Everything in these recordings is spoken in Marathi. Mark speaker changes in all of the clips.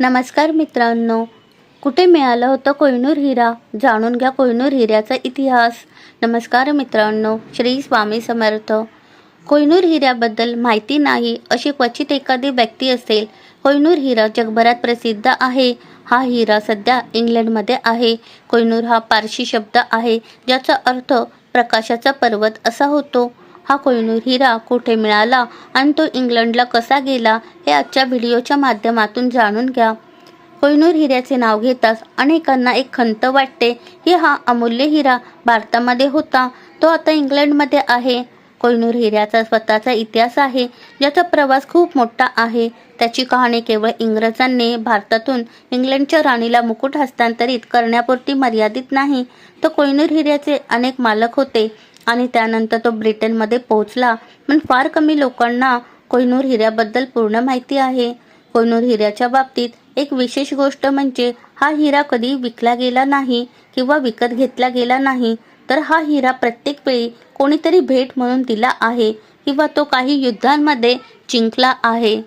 Speaker 1: नमस्कार मित्रांनो. कुठे मिळालं होतं कोहिनूर हिरा? जाणून घ्या कोहिनूर हिऱ्याचा इतिहास. नमस्कार मित्रांनो श्री स्वामी समर्थ. कोहिनूर हिऱ्याबद्दल माहिती नाही अशी क्वचित एखादी व्यक्ती असेल कोहिनूर हिरा जगभरात प्रसिद्ध आहे. हा हिरा सध्या इंग्लंडमध्ये आहे. कोहिनूर हा पारशी शब्द आहे ज्याचा अर्थ प्रकाशाचा पर्वत असा होतो. हा कोहिनूर हिरा कुठे मिळाला आणि तो इंग्लंडला कसा गेला हे आजच्या व्हिडिओच्या माध्यमातून जाणून घ्या. कोहिनूर हिऱ्याचे नाव घेताच अनेकांना एक खंत वाटते की हा अमूल्य हिरा भारतामध्ये होता. तो आता इंग्लंडमध्ये आहे. कोहिनूर हिऱ्याचा स्वतःचा इतिहास आहे ज्याचा प्रवास खूप मोठा आहे. त्याची कहाणी केवळ इंग्रजांनी भारतातून इंग्लंडच्या राणीला मुकुट हस्तांतरित करण्यापुरती मर्यादित नाही. तर कोहिनूर हिऱ्याचे अनेक मालक होते. आणि त्यानंतर तो ब्रिटनमध्ये पोहोचला. पण फार कमी लोकांना कोहिनूर हिऱ्याबद्दल पूर्ण माहिती आहे. कोहिनूर हिऱ्याच्या बाबतीत एक विशेष गोष्ट म्हणजे हा हिरा कधी विकला गेला नाही किंवा विकत घेतला गेला नाही तर हा हिरा प्रत्येक वेळी कोणीतरी भेट म्हणून दिला आहे किंवा तो काही युद्धांमध्ये जिंकला आहे.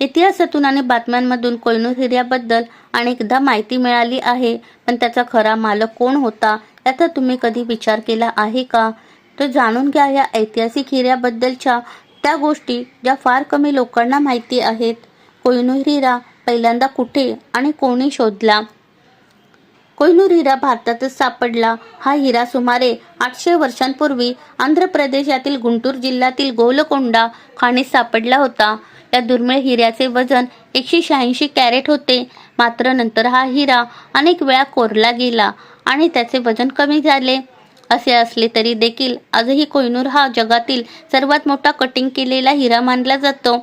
Speaker 1: इतिहासातून आणि बातम्यांमधून कोहिनूर हिऱ्याबद्दल अनेकदा माहिती मिळाली आहे. पण त्याचा खरा मालक कोण होता याचा तुम्ही कधी विचार केला आहे का? तर जाणून घ्या या ऐतिहासिक हिऱ्याबद्दलच्या त्या गोष्टी ज्या फार कमी लोकांना माहिती आहेत. कोहिनूर हिरा पहिल्यांदा कुठे आणि कोणी शोधला? कोहिनूर हिरा भारतातच सापडला. हा हिरा सुमारे आठशे वर्षांपूर्वी आंध्र प्रदेशातील गुंटूर जिल्ह्यातील गोलकोंडा खाणीत सापडला होता. या दुर्मिळ हिऱ्याचे वजन एकशे शहाऐंशी कॅरेट होते. मात्र नंतर हा हिरा अनेक वेळा कोरला गेला आणि त्याचे वजन कमी झाले. असे असले तरी देखील आजही कोहिनूर हा जगातील सर्वात मोठा कटिंग केलेला हिरा मानला जातो.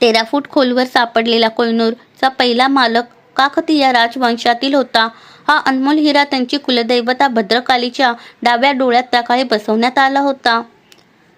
Speaker 1: तेरा फूट खोलवर सापडलेला कोहिनूरचा पहिला मालक काकतीय राजवंशातील होता. हा अनमोल हिरा त्यांची कुलदैवता भद्रकालीच्या डाव्या डोळ्यात त्याकाळी बसवण्यात आला होता.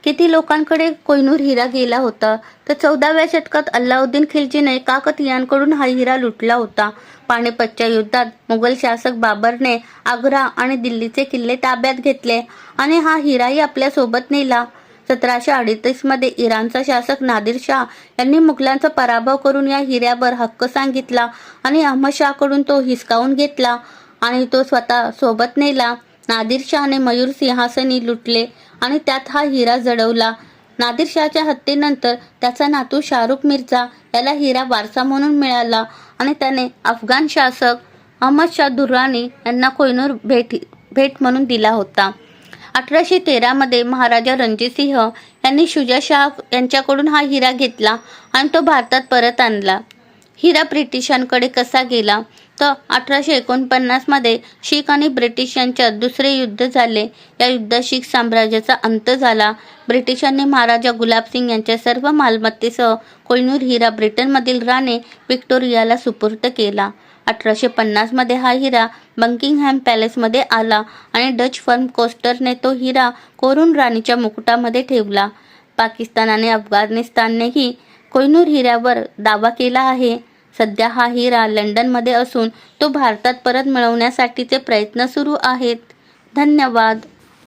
Speaker 1: किती लोकांकडे कोहिनूर हिरा गेला होता? तर चौदाव्या शतकात अल्लाउद्दीन खिलजीने काकतियांकडून हा हिरा लुटला होता. पानिपतच्या युद्धात मुघल शासक बाबरने आग्रा आणि दिल्लीचे किल्ले ताब्यात घेतले आणि हा हिराही आपल्यासोबत नेला. सतराशे अडतीसमध्ये इराणचा शासक नादिर शाह यांनी मुघलांचा पराभव करून या हिऱ्यावर हक्क सांगितला आणि अहमदशाहकडून तो हिसकावून घेतला आणि तो स्वतः सोबत नेला. नादिर शहाने मयूर सिंहासनी लुटले. आणि त्यात हा हिरा जडवला. नादिर शहाच्या हत्येनंतर त्याचा नातू शाहरुख मिर्झा याला हिरा वारसा म्हणून मिळाला आणि त्याने अफगाण शासक अहमद शाह दुर्राणी यांना कोहिनूर भेट भेट म्हणून दिला होता. अठराशे तेरामध्ये महाराजा रणजितसिंह यांनी शुजा शाह यांच्याकडून हा हिरा घेतला आणि तो भारतात परत आणला. हिरा ब्रिटिशांकडे कसा गेला? तर अठराशे एकोणपन्नासमध्ये शीख आणि ब्रिटिश यांच्यात दुसरे युद्ध झाले. या युद्धात शीख साम्राज्याचा अंत झाला. ब्रिटिशांनी महाराजा गुलाबसिंग यांच्या सर्व मालमत्तेसह कोहिनूर हिरा ब्रिटनमधील राणे व्हिक्टोरियाला सुपूर्द केला. अठराशे पन्नासमध्ये हा हिरा बंकिंगहॅम पॅलेसमध्ये आला आणि डच फर्म कोस्टरने तो हिरा कोरून राणीच्या मुकुटामध्ये ठेवला. पाकिस्तान आणि अफगाणिस्ताननेही कोहिनूर हिऱ्यावर दावा केला आहे. सध्या हा हिरा लंडनमध्ये असून तो भारतात परत मिळवण्यासाठीचे प्रयत्न सुरू आहेत. धन्यवाद.